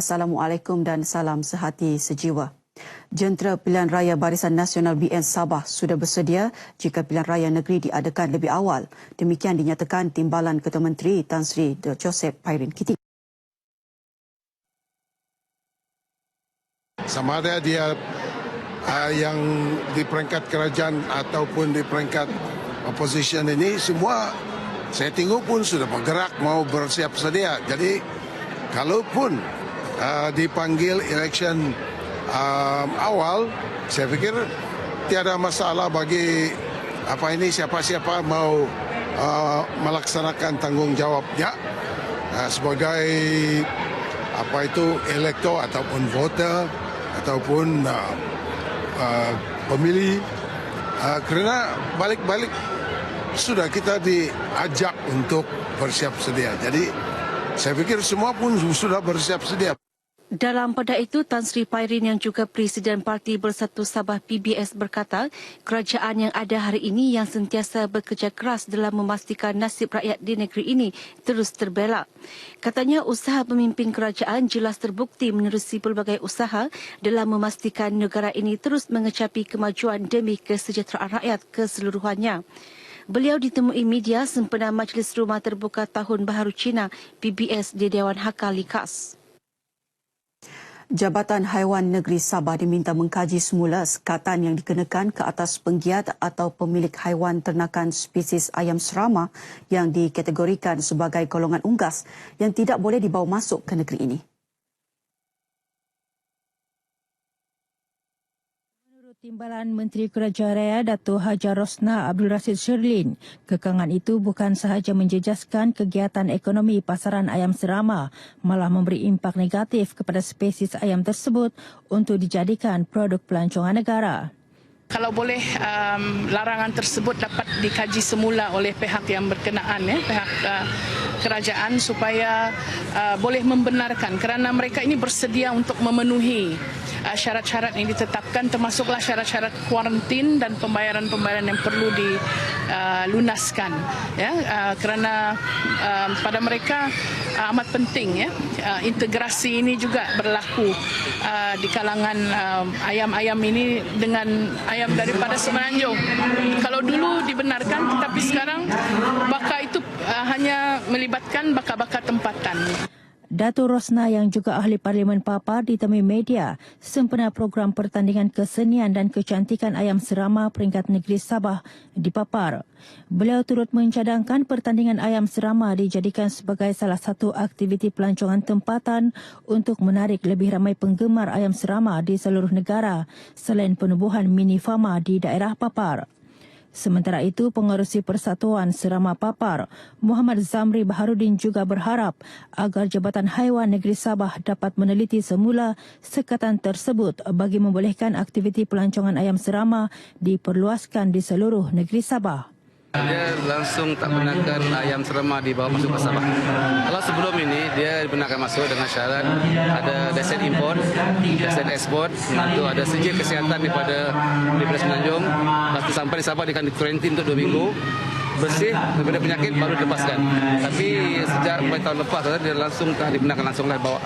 Assalamualaikum dan salam sehati sejiwa. Jentera Pilihan Raya Barisan Nasional BN Sabah sudah bersedia jika pilihan raya negeri diadakan lebih awal. Demikian dinyatakan Timbalan Ketua Menteri Tan Sri Joseph Pairin Kitik. Sama ada dia uh, yang di peringkat kerajaan ataupun di peringkat opposition ini semua saya tengok pun sudah bergerak mau bersiap sedia. Jadi kalaupun uh, dipanggil election um, awal, saya fikir tiada masalah bagi apa ini siapa-siapa mau uh, melaksanakan tanggungjawabnya uh, sebagai apa itu elektor ataupun voter ataupun uh, uh, pemilih uh, kerana balik-balik sudah kita diajak untuk bersiap sedia. Jadi saya fikir semua pun sudah bersiap sedia. Dalam pada itu, Tan Sri Pairin yang juga Presiden Parti Bersatu Sabah PBS berkata, kerajaan yang ada hari ini yang sentiasa bekerja keras dalam memastikan nasib rakyat di negeri ini terus terbela. Katanya usaha pemimpin kerajaan jelas terbukti menerusi pelbagai usaha dalam memastikan negara ini terus mengecapi kemajuan demi kesejahteraan rakyat keseluruhannya. Beliau ditemui media sempena Majlis Rumah Terbuka Tahun Baharu Cina PBS di Dewan Hakal Likas. Jabatan Haiwan Negeri Sabah diminta mengkaji semula sekatan yang dikenakan ke atas penggiat atau pemilik haiwan ternakan spesies ayam serama yang dikategorikan sebagai golongan unggas yang tidak boleh dibawa masuk ke negeri ini. Timbalan Menteri Kerajaan Raya Datuk Hajar Rosna Abdul Rasid Sherlin, kekangan itu bukan sahaja menjejaskan kegiatan ekonomi pasaran ayam serama, malah memberi impak negatif kepada spesies ayam tersebut untuk dijadikan produk pelancongan negara. Kalau boleh um, larangan tersebut dapat dikaji semula oleh pihak yang berkenaan ya, pihak uh, kerajaan supaya uh, boleh membenarkan. Kerana mereka ini bersedia untuk memenuhi uh, syarat-syarat yang ditetapkan termasuklah syarat-syarat kuarantin dan pembayaran-pembayaran yang perlu dilunaskan uh, ya. Uh, kerana uh, pada mereka uh, amat penting ya. Uh, integrasi ini juga berlaku uh, di kalangan uh, ayam-ayam ini dengan ayam daripada Semenanjung. Kalau dulu dibenarkan tetapi sekarang baka itu uh, hanya melibatkan baka-baka tempatan. Datuk Rosna yang juga ahli Parlimen Papar ditemui media sempena program pertandingan kesenian dan kecantikan ayam serama peringkat negeri Sabah di Papar. Beliau turut mencadangkan pertandingan ayam serama dijadikan sebagai salah satu aktiviti pelancongan tempatan untuk menarik lebih ramai penggemar ayam serama di seluruh negara selain penubuhan mini fama di daerah Papar. Sementara itu, pengerusi Persatuan Serama Papar, Muhammad Zamri Baharudin juga berharap agar Jabatan Haiwan Negeri Sabah dapat meneliti semula sekatan tersebut bagi membolehkan aktiviti pelancongan ayam serama diperluaskan di seluruh negeri Sabah. Dia langsung tak benarkan ayam serama dibawa masuk ke Sabah. Kalau sebelum ini dia benarkan masuk dengan syarat ada desain import, desain ekspor, itu ada sijil kesihatan daripada daripada Semenanjung. Itu sampai di Sabah dia akan dikarantin untuk dua minggu bersih daripada penyakit baru dilepaskan. Tapi sejak mulai tahun lepas dia langsung tak dibenarkan langsung lah bawa.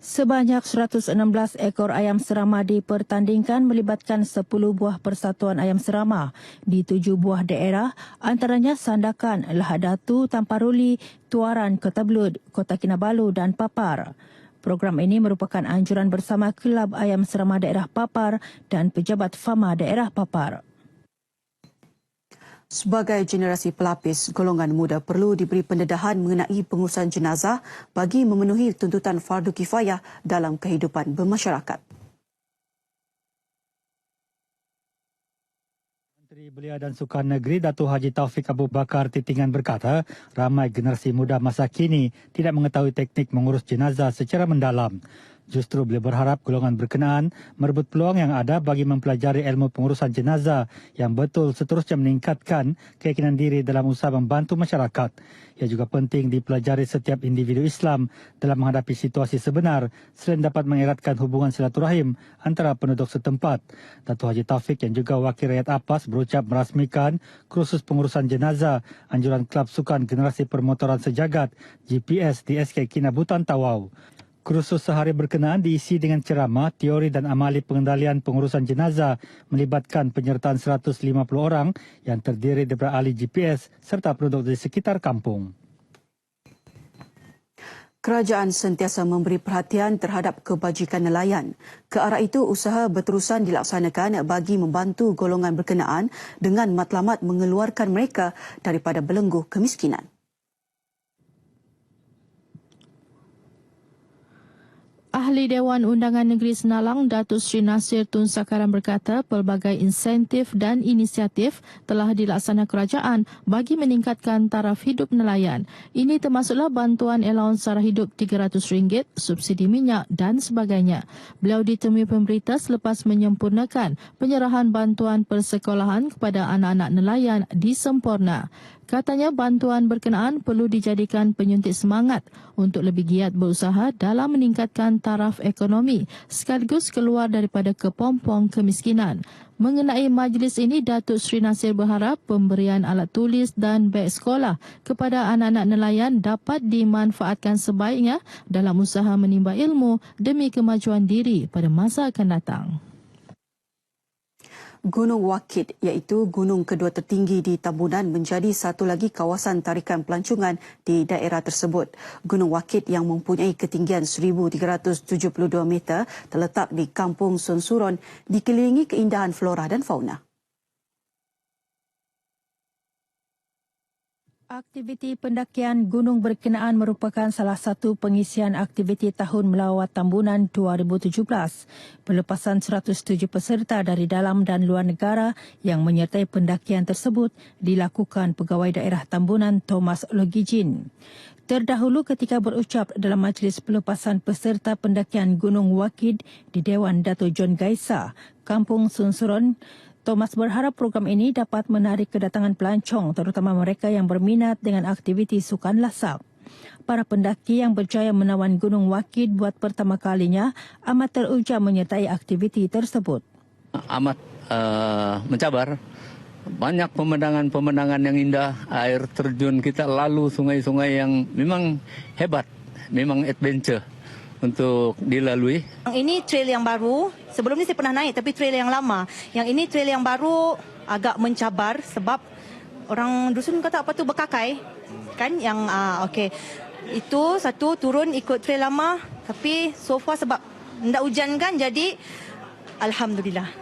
Sebanyak 116 ekor ayam serama dipertandingkan melibatkan 10 buah persatuan ayam serama di tujuh buah daerah antaranya Sandakan, Lahadatu, Tamparuli, Tuaran, Kota Belud, Kota Kinabalu dan Papar. Program ini merupakan anjuran bersama Kelab Ayam Serama Daerah Papar dan Pejabat Fama Daerah Papar. Sebagai generasi pelapis, golongan muda perlu diberi pendedahan mengenai pengurusan jenazah bagi memenuhi tuntutan fardu kifayah dalam kehidupan bermasyarakat. Belia dan Sukan Negeri Datuk Haji Taufik Abu Bakar Titingan berkata, ramai generasi muda masa kini tidak mengetahui teknik mengurus jenazah secara mendalam. Justru beliau berharap golongan berkenaan merebut peluang yang ada bagi mempelajari ilmu pengurusan jenazah yang betul seterusnya meningkatkan keyakinan diri dalam usaha membantu masyarakat. Ia juga penting dipelajari setiap individu Islam dalam menghadapi situasi sebenar selain dapat mengeratkan hubungan silaturahim antara penduduk setempat. Datuk Haji Taufik yang juga Wakil Rakyat APAS berucap merasmikan kursus pengurusan jenazah anjuran Kelab Sukan Generasi Permotoran Sejagat GPS di SK Kinabutan Tawau. Kursus sehari berkenaan diisi dengan ceramah, teori dan amali pengendalian pengurusan jenazah melibatkan penyertaan 150 orang yang terdiri daripada ahli GPS serta penduduk di sekitar kampung. Kerajaan sentiasa memberi perhatian terhadap kebajikan nelayan. Ke arah itu, usaha berterusan dilaksanakan bagi membantu golongan berkenaan dengan matlamat mengeluarkan mereka daripada belenggu kemiskinan. Ahli Dewan Undangan Negeri Senalang Datuk Sri Nasir Tun Sakaran berkata pelbagai insentif dan inisiatif telah dilaksana kerajaan bagi meningkatkan taraf hidup nelayan. Ini termasuklah bantuan allowance sara hidup RM300, subsidi minyak dan sebagainya. Beliau ditemui pemberita selepas menyempurnakan penyerahan bantuan persekolahan kepada anak-anak nelayan di Sempurna. Katanya bantuan berkenaan perlu dijadikan penyuntik semangat untuk lebih giat berusaha dalam meningkatkan taraf ekonomi sekaligus keluar daripada kepompong kemiskinan. Mengenai majlis ini, Datuk Sri Nasir berharap pemberian alat tulis dan beg sekolah kepada anak-anak nelayan dapat dimanfaatkan sebaiknya dalam usaha menimba ilmu demi kemajuan diri pada masa akan datang. Gunung Wakit iaitu gunung kedua tertinggi di Tambunan menjadi satu lagi kawasan tarikan pelancongan di daerah tersebut. Gunung Wakit yang mempunyai ketinggian 1372 meter terletak di Kampung Sonsuron dikelilingi keindahan flora dan fauna. Aktiviti pendakian gunung berkenaan merupakan salah satu pengisian aktiviti Tahun Melawat Tambunan 2017. Pelepasan 107 peserta dari dalam dan luar negara yang menyertai pendakian tersebut dilakukan Pegawai Daerah Tambunan Thomas Logijin. Terdahulu ketika berucap dalam majlis pelepasan peserta pendakian Gunung Wakid di Dewan Dato' John Gaisa, Kampung Sunsuron, Thomas berharap program ini dapat menarik kedatangan pelancong terutama mereka yang berminat dengan aktiviti sukan lasak. Para pendaki yang berjaya menawan Gunung Wakid buat pertama kalinya amat teruja menyertai aktiviti tersebut. amat uh, mencabar. Banyak pemandangan-pemandangan yang indah, air terjun kita lalu sungai-sungai yang memang hebat, memang adventure untuk dilalui. Ini trail yang baru. Sebelum ni saya pernah naik tapi trail yang lama. Yang ini trail yang baru agak mencabar sebab orang dusun kata apa tu berkakai. Kan yang ah okey. Itu satu turun ikut trail lama tapi so far sebab tidak hujan kan jadi alhamdulillah.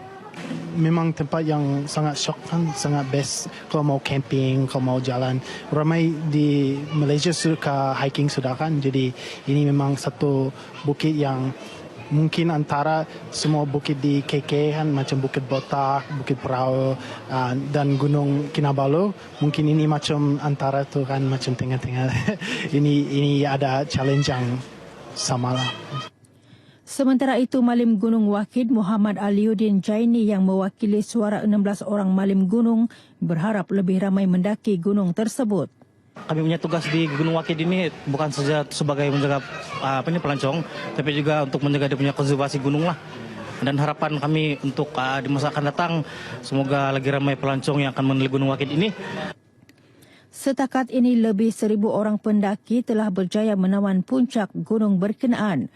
Memang tempat yang sangat syok kan, sangat best kalau mau camping, kalau mau jalan. Ramai di Malaysia suka hiking sudah kan, jadi ini memang satu bukit yang mungkin antara semua bukit di KK kan macam Bukit Botak, Bukit Perahu uh, dan Gunung Kinabalu mungkin ini macam antara tu kan macam tengah-tengah ini ini ada challenge yang sama lah. Sementara itu, Malim Gunung Wakid Muhammad Aliuddin Jaini yang mewakili suara 16 orang Malim Gunung berharap lebih ramai mendaki gunung tersebut. Kami punya tugas di Gunung Wakid ini bukan saja sebagai menjaga uh, apa ini pelancong, tapi juga untuk menjaga dia punya konservasi gunung lah. Dan harapan kami untuk uh, di masa akan datang, semoga lagi ramai pelancong yang akan meneliti Gunung Wakid ini. Setakat ini lebih seribu orang pendaki telah berjaya menawan puncak gunung berkenaan.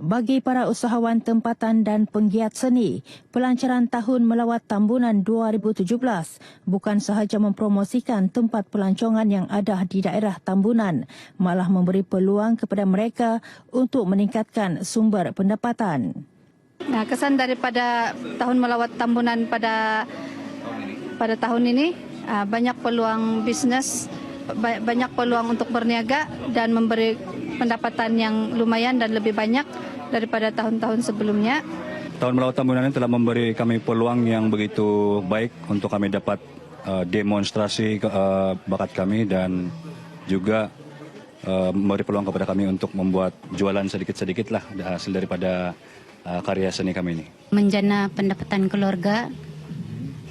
Bagi para usahawan tempatan dan penggiat seni, pelancaran Tahun Melawat Tambunan 2017 bukan sahaja mempromosikan tempat pelancongan yang ada di daerah Tambunan, malah memberi peluang kepada mereka untuk meningkatkan sumber pendapatan. Nah, kesan daripada Tahun Melawat Tambunan pada pada tahun ini ah, banyak peluang bisnes, ba- banyak peluang untuk berniaga dan memberi pendapatan yang lumayan dan lebih banyak daripada tahun-tahun sebelumnya. Tahun Melawat Tambunan ini telah memberi kami peluang yang begitu baik untuk kami dapat uh, demonstrasi uh, bakat kami dan juga uh, memberi peluang kepada kami untuk membuat jualan sedikit-sedikit lah hasil daripada uh, karya seni kami ini. menjana pendapatan keluarga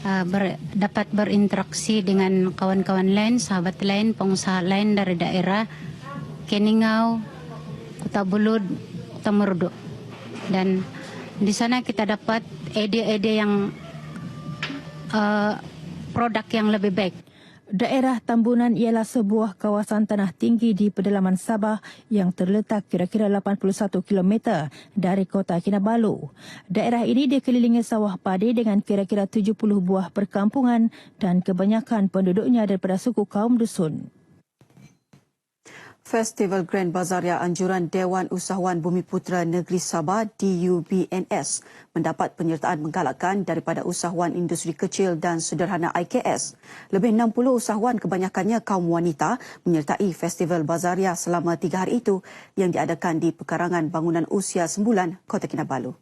uh, ber, dapat berinteraksi dengan kawan-kawan lain, sahabat lain, pengusaha lain dari daerah Keningau, Kota Bulud, Merdu. Dan di sana kita dapat ide-ide yang uh, produk yang lebih baik. Daerah Tambunan ialah sebuah kawasan tanah tinggi di pedalaman Sabah yang terletak kira-kira 81 km dari kota Kinabalu. Daerah ini dikelilingi sawah padi dengan kira-kira 70 buah perkampungan dan kebanyakan penduduknya daripada suku kaum dusun. Festival Grand Bazaria Anjuran Dewan Usahawan Bumi Putera Negeri Sabah DUBNS mendapat penyertaan menggalakkan daripada usahawan industri kecil dan sederhana IKS. Lebih 60 usahawan kebanyakannya kaum wanita menyertai Festival Bazaria selama tiga hari itu yang diadakan di Pekarangan Bangunan Usia Sembulan, Kota Kinabalu.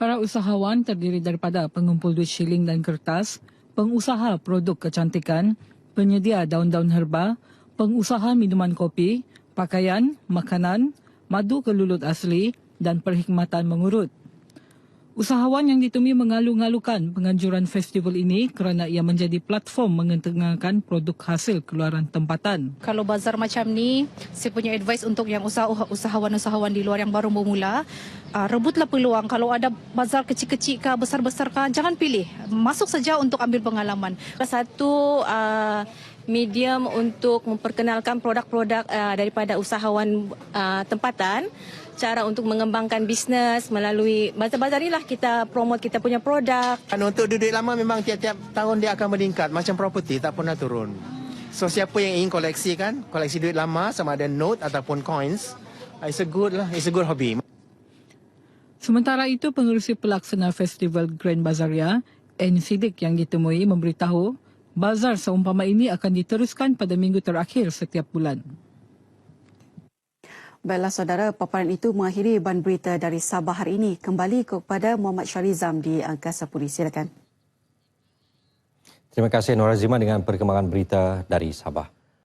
Para usahawan terdiri daripada pengumpul duit shilling dan kertas, pengusaha produk kecantikan, penyedia daun-daun herba, pengusaha minuman kopi, pakaian, makanan, madu kelulut asli dan perkhidmatan mengurut. Usahawan yang ditemui mengalu-ngalukan penganjuran festival ini kerana ia menjadi platform mengetengahkan produk hasil keluaran tempatan. Kalau bazar macam ni, saya punya advice untuk yang usaha usahawan-usahawan di luar yang baru bermula, uh, rebutlah peluang. Kalau ada bazar kecil-kecil kah, besar-besar kah, jangan pilih. Masuk saja untuk ambil pengalaman. Satu uh, medium untuk memperkenalkan produk-produk uh, daripada usahawan uh, tempatan cara untuk mengembangkan bisnes melalui bazar-bazar inilah kita promote kita punya produk. Dan untuk duit lama memang tiap-tiap tahun dia akan meningkat macam property tak pernah turun. So siapa yang ingin koleksi kan, koleksi duit lama sama ada note ataupun coins, it's a good lah, it's a good hobby. Sementara itu, pengurusi pelaksana Festival Grand Bazaria, N. Sidik yang ditemui memberitahu bazar seumpama ini akan diteruskan pada minggu terakhir setiap bulan. Baiklah saudara, paparan itu mengakhiri ban berita dari Sabah hari ini. Kembali kepada Muhammad Syarizam di Angkasa Puri. Silakan. Terima kasih Nora Zima dengan perkembangan berita dari Sabah.